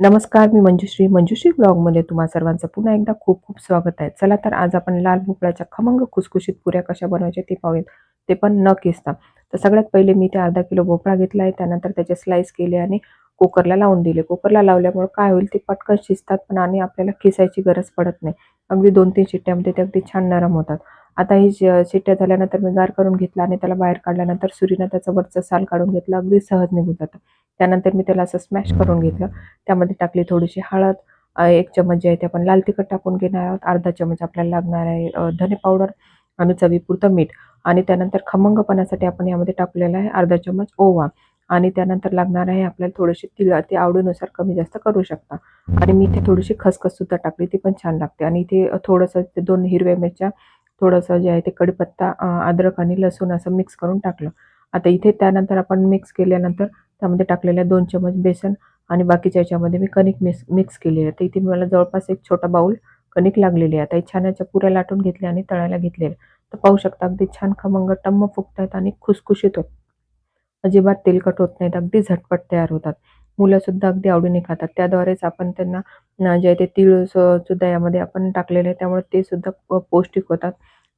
नमस्कार मी मंजुश्री. मंजुश्री ब्लॉगमध्ये तुम्हा सर्वांचं पुन्हा एकदा खूप खूप स्वागत आहे. चला तर आज आपण लाल भोपळ्याच्या खमंग खुसखुशीत पुऱ्या कशा बनवायच्या ते पाहूयात. ते पण न किसता. तर सगळ्यात पहिले मी ते अर्धा किलो भोपळा घेतला आहे. त्यानंतर त्याचे स्लाइस केले आणि कुकरला लावून दिले. कुकरला लावल्यामुळे काय होईल ते पटकन शिजतात पण आणि आपल्याला खिसायची गरज पडत नाही. अगदी दोन तीन शिट्ट्यामध्ये ते अगदी छान नरम होतात. आता ही शिट्ट्या झाल्यानंतर मी गार करून घेतला आणि त्याला बाहेर काढल्यानंतर सुरीनं त्याचं वरचं साल काढून घेतलं. अगदी सहज निघून जातं. त्यानंतर मी त्याला असं स्मॅश करून घेतलं. त्यामध्ये टाकली थोडीशी हळद एक चमच जे आहे ते आपण लाल तिखट टाकून घेणार आहोत. अर्धा चमच आपल्याला लागणार आहे धने पावडर आणि चवीपुरतं मीठ. आणि त्यानंतर खमंगपणासाठी आपण यामध्ये टाकलेलं आहे अर्धा चमच ओवा. आणि त्यानंतर लागणार आहे आपल्याला थोडीशी तिळ ते आवडीनुसार कमी जास्त करू शकता. आणि मी इथे थोडीशी खसखस सुद्धा टाकली ती पण छान लागते. आणि इथे थोडंसं ते दोन हिरव्या मिरच्या थोडंसं जे आहे ते कढीपत्ता अद्रक आणि लसूण असं मिक्स करून टाकलं. आता इथे त्यानंतर आपण मिक्स केल्यानंतर त्यामध्ये टाकलेल्या दोन चमच बेसन आणि बाकीच्या याच्यामध्ये मी कणिक मिक्स मिक्स केली आहे. तर इथे मला जवळपास एक छोटा बाऊल कणिक लागलेली आहे. आता हे छान याच्या पुऱ्या लाटून घेतल्या आणि तळायला घेतलेल्या तर पाहू शकता अगदी छान खमंग टम्म फुगत आहेत आणि खुसखुशीत होत. अजिबात तेलकट होत नाहीत. अगदी झटपट तयार होतात. मुलंसुद्धा अगदी आवडीने खातात. त्याद्वारेच आपण त्यांना जे आहे ते तीळ सुद्धा यामध्ये आपण टाकलेले आहे. त्यामुळे ते सुद्धा प- पौष्टिक होतात.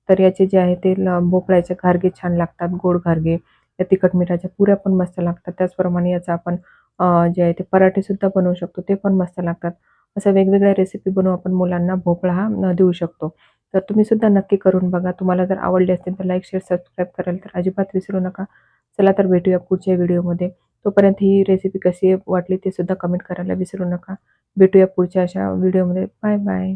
तर याचे जे आहे ते ल- भोपळ्याचे घारगे छान लागतात. गोड घारगे. या तिखट मिठाच्या पुऱ्या पण मस्त लागतात. त्याचप्रमाणे याचा आपण जे आहे ते पराठेसुद्धा बनवू शकतो. ते पण मस्त लागतात. असं वेगवेगळ्या रेसिपी बनवून आपण मुलांना भोपळा हा देऊ शकतो. तर तुम्ही सुद्धा नक्की करून बघा. तुम्हाला जर आवडली असतील तर लाईक शेअर सबस्क्राईब करायला तर अजिबात विसरू नका. चला तर भेटूया पुढच्या व्हिडिओमध्ये. तोपर्यंत ही रेसिपी कशी वाटली ते सुद्धा कमेंट करायला विसरू नका. भेटूया पुढच्या अशा व्हिडिओमध्ये. Bye bye